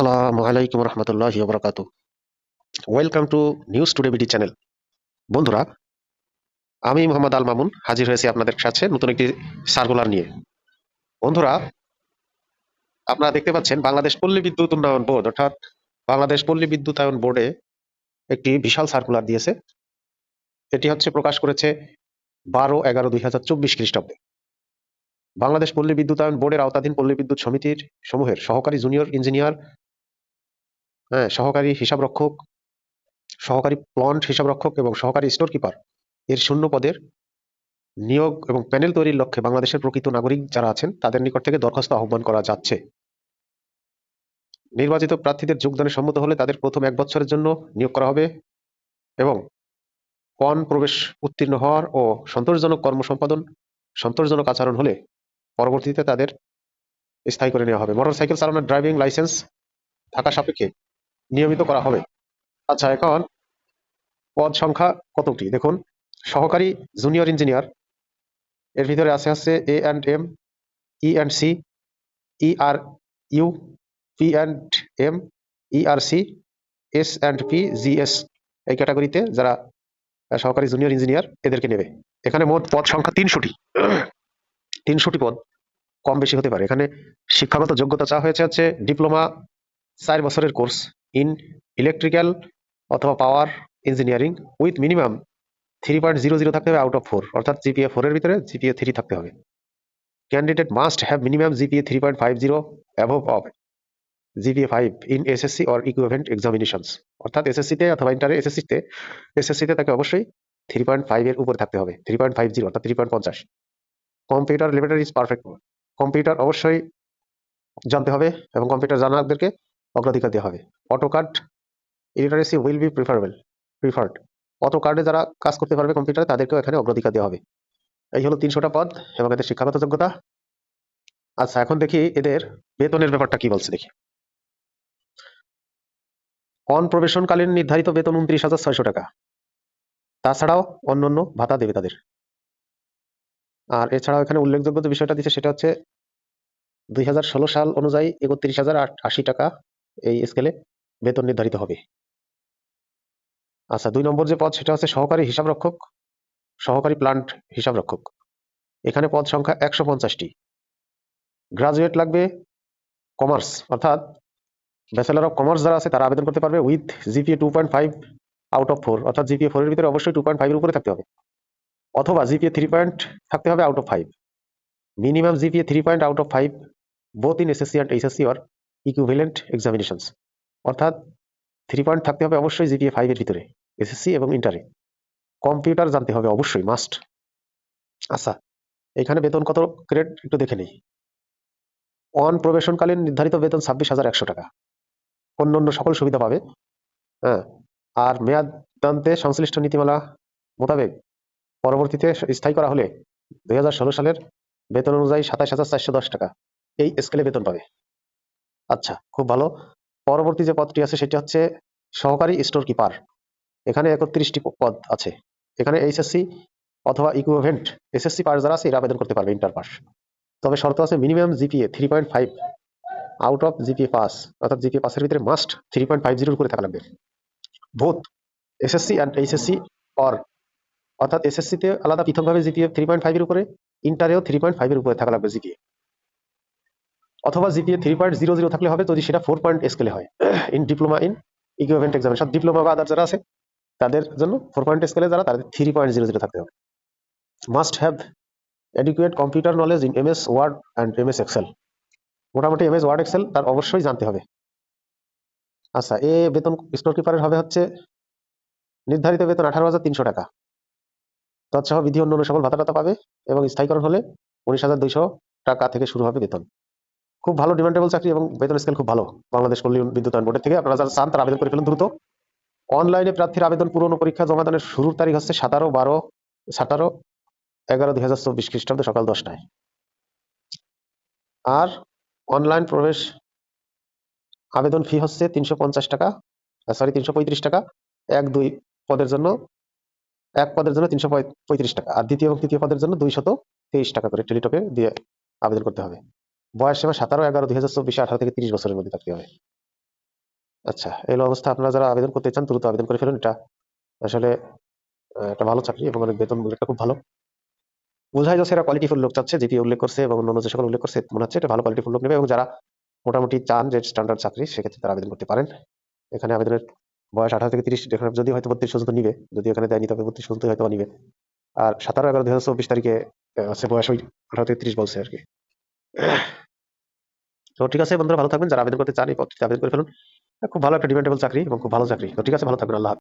আসসালামু আলাইকুম রহমতুল্লাহ বরকাত welcome to news today BD channel বন্ধুরা, আমি মোহাম্মদ আল মামুন হাজির হয়েছি আপনাদের কাছে নতুন একটি সার্কুলার নিয়ে। বন্ধুরা, আপনারা দেখতে পাচ্ছেন বাংলাদেশ পল্লী বিদ্যুৎ উন্নয়ন বোর্ড, অর্থাৎ বাংলাদেশ পল্লী বিদ্যুতায়ন বোর্ডে একটি বিশাল সার্কুলার দিয়েছে। এটি হচ্ছে প্রকাশ করেছে বারো এগারো দুই হাজার চব্বিশ খ্রিস্টাব্দে। বাংলাদেশ পল্লী বিদ্যুতায়ন বোর্ডের আওতাধীন পল্লী বিদ্যুৎ সমিতির সমূহের সহকারী জুনিয়র ইঞ্জিনিয়ার হ্যাঁ সহকারী হিসাবরক্ষক, সহকারী প্লন্ট হিসাবরক্ষক এবং সহকারী স্টোর কিপার এর শূন্য পদের নিয়োগ এবং প্যানেল তৈরির লক্ষ্যে বাংলাদেশের প্রকৃত নাগরিক যারা আছেন, তাদের নিকট থেকে দরখাস্ত আহ্বান করা যাচ্ছে। নির্বাচিত প্রার্থীদের যোগদানে সম্মত হলে তাদের প্রথম এক বছরের জন্য নিয়োগ করা হবে এবং পণ প্রবেশ উত্তীর্ণ হওয়ার ও সন্তোষজনক কর্ম সম্পাদন, সন্তোষজনক আচরণ হলে পরবর্তীতে তাদের স্থায়ী করে নেওয়া হবে। মোটরসাইকেল চালানোর ড্রাইভিং লাইসেন্স থাকা সাপেক্ষে নিয়মিত করা হবে। আচ্ছা এখন পদ সংখ্যা কতটি দেখুন, সহকারী জুনিয়র ইঞ্জিনিয়ার এর ভিতরে আছে হচ্ছে A and M E and C E R U P and M E R C S and P G S এই ক্যাটাগরিতে যারা সহকারী জুনিয়র ইঞ্জিনিয়ার এদেরকে নেবে। এখানে মোট পদ সংখ্যা তিনশোটি। তিনশোটি পদ কম বেশি হতে পারে। এখানে শিক্ষাগত যোগ্যতা চা হয়েছে হচ্ছে ডিপ্লোমা চার বছরের কোর্স। ইন ইলেকট্রিক্যাল অথবা power engineering with minimum three point zero zero থাকতে হবে আউট অফ ফোর অর্থাৎ জিপিএ ফোরের ভিতরে জিপিএ থ্রি থাকতে হবে। Candidate must have minimum GPA three point five zero above of GPA five in SSC or equivalent examinations অর্থাৎ এসএসসিতে অথবা ইন্টারে এসএসসিতে এসএসসিতে তাকে অবশ্যই থ্রি পয়েন্ট ফাইভের উপরে থাকতে হবে থ্রি পয়েন্ট ফাইভ জিরো অর্থাৎ থ্রি পয়েন্ট পঞ্চাশ। কম্পিউটার লেভেটার ইজ পারফেক্ট কম্পিউটার অবশ্যই জানতে হবে এবং কম্পিউটার জানাদেরকে অগ্রাধিকার দেওয়া হবে। AutoCAD illiteracy will be preferable preferred auto কার্ডে যারা কাজ করতে পারবে কম্পিউটারে তাদেরকেও এখানে অগ্রাধিকার দেওয়া হবে। এই হলো তিনশোটা পদ এবং এদের শিক্ষাগত যোগ্যতা। আচ্ছা এখন দেখি এদের বেতনের ব্যাপারটা কি বলছে দেখি। অন প্রবেশনকালীন নির্ধারিত বেতন উনত্রিশ হাজার ছয়শো টাকা। তাছাড়াও অন্য অন্যান্য ভাতা দেবে তাদের। আর এছাড়াও এখানে উল্লেখযোগ্য যে বিষয়টা দিচ্ছে সেটা হচ্ছে দুই হাজার ষোলো সাল অনুযায়ী একত্রিশ হাজার আশি টাকা এই স্কেলে বেতন নির্ধারিত হবে। আচ্ছা দুই নম্বর যে পদ, সেটা হচ্ছে সহকারী হিসাবরক্ষক, সহকারী প্লান্ট হিসাবরক্ষক। এখানে পদ সংখ্যা একশো পঞ্চাশটি। গ্রাজুয়েট লাগবে কমার্স অর্থাৎ ব্যাচেলার অফ কমার্স যারা আছে, তারা আবেদন করতে পারবে with GPA two point five out of four অর্থাৎ জিপিএ ফোরের ভিতরে অবশ্যই টু পয়েন্ট ফাইভের উপরে থাকতে হবে। অথবা জিপিএ থ্রি পয়েন্ট থাকতে হবে out of five minimum GPA three point out of five both in SSC and HSC or equivalent examinations অর্থাৎ থ্রি পয়েন্ট থাকতে হবে অবশ্যই জিপিএ ফাইভের ভিতরে এসএসসি এবং ইন্টারে কম্পিউটার জানতে হবে অবশ্যই মাস্ট আচ্ছা এখানে বেতন কত গ্রেড একটু দেখে নেই। অন প্রবেশনকালীন নির্ধারিত বেতন ছাব্বিশ হাজার একশো টাকা। অন্য অন্য সকল সুবিধা পাবে। হ্যাঁ আর মেয়াদ দান্তে সংশ্লিষ্ট নীতিমালা মোতাবেক পরবর্তীতে স্থায়ী করা হলে দু হাজার ষোলো সালের বেতন অনুযায়ী সাতাশ হাজার চারশো দশ টাকা। এই স্কেলে বেতন পাবে। আচ্ছা খুব ভালো। পরবর্তী যে পদটি আছে সেটি হচ্ছে সহকারী স্টোর কিপার এখানে একত্রিশটি পদ আছে। এখানে এইচএসসি অথবা ইকুইভেন্ট এসএসসি পাস যারা আছে এরা আবেদন করতে পারবে ইন্টার পাস তবে শর্ত আছে minimum GPA three point five out of GPA pass অর্থাৎ জিপিএ পাসের ভিতরে মাস্ট থ্রি পয়েন্ট ফাইভ জিরোর করে থাকা লাগবে। Both SSC and HSC or অর্থাৎ এসএসসিতে আলাদা পৃথকভাবে জিপিএ থ্রি পয়েন্ট ফাইভের উপরে ইন্টারেও থ্রি পয়েন্ট ফাইভের উপরে থাকা লাগবে জিপিএ অথবা GPA three point zero zero থাকলে হবে, যদি সেটা ফোর পয়েন্ট স্কেলে হয়। In diploma in equivalent examination diploma বা আদার যারা আছে, তাদের জন্য ফোর পয়েন্ট স্কেলে যারা, তাদের থ্রি পয়েন্ট জিরো জিরো থাকতে হবে। Must have adequate computer knowledge in M S Word and MS Excel মোটামুটি এমএস ওয়ার্ড এক্সেল তার অবশ্যই জানতে হবে। আচ্ছা এ বেতন স্টোর কিপারের হবে হচ্ছে নির্ধারিত বেতন আঠারো হাজার তিনশো টাকা। তৎসহ বিধি অন্যান্য সকল ভাতা টাতা পাবে এবং স্থায়ীকরণ হলে উনিশ হাজার দুইশো টাকা থেকে শুরু হবে বেতন। খুব ভালো ডিমান্ডেবল চাকরি এবং বেতন স্কেল খুব ভালো বাংলাদেশ পল্লী বিদ্যুতায়ন বোর্ডের থেকে। আপনারা যারা চান তারা আবেদন করে ফেলুন দ্রুত। অনলাইনে প্রার্থীর আবেদন পূরণ ও পরীক্ষা জমাদানের শুরুর তারিখ হচ্ছে সতেরো বারো সতেরো এগারো দুই হাজার চব্বিশ খ্রিস্টাব্দে সকাল দশটায়। আর অনলাইন প্রবেশ আবেদন ফি হচ্ছে তিনশো পঞ্চাশ টাকা সরি তিনশো পঁয়ত্রিশ টাকা। এক, দুই পদের জন্য, এক পদের জন্য তিনশো পঁয়ত্রিশ টাকা। আর দ্বিতীয় এবং তৃতীয় পদের জন্য দুইশত তেইশ টাকা করে টেলিটকে দিয়ে আবেদন করতে হবে। বয়স সীমা সতেরো, এগারো, দুই হাজার চব্বিশে, আঠারো থেকে তিরিশ বছরের মধ্যে থাকতে হবে। আচ্ছা এই অবস্থা। আপনারা যারা আবেদন করতে চান, দ্রুত আবেদন করে ফেলুন এটা। আসলে একটা ভালো চাকরি এবং অনেক বেতন এটা খুব ভালো। বোঝাই যাচ্ছে এরা কোয়ালিটিফুল লোক চাচ্ছে, যেটি উল্লেখ করছে এবং অন্যান্য যে সকল উল্লেখ করছে, মনে হচ্ছে এটা ভালো কোয়ালিটিফুল লোক নেবে এবং যারা মোটামুটি চান যে স্ট্যান্ডার্ড চাকরি, সেক্ষেত্রে তারা আবেদন করতে পারেন। এখানে আবেদনের বয়স আঠারো থেকে তিরিশ এখানে যদি হয়তো বত্রিশ পর্যন্ত নিবে, যদি এখানে দেয়নি তবে বত্রিশ পর্যন্ত হয়তো নিবে। আর সতেরো, এগারো, দুই হাজার চব্বিশ তারিখে হচ্ছে বয়স ওই আঠারো থেকে তিরিশ বলছে আর কি। তো ঠিক আছে বন্ধুরা, ভালো থাকবেন। যারা আবেদন করতে চান এই পদটিতে আবেদন করে ফেলুন। খুব ভালো একটা ডিমান্ডেবল চাকরি এবং খুব ভালো চাকরি। তো ঠিক আছে, ভালো থাকবেন। আল্লাহ।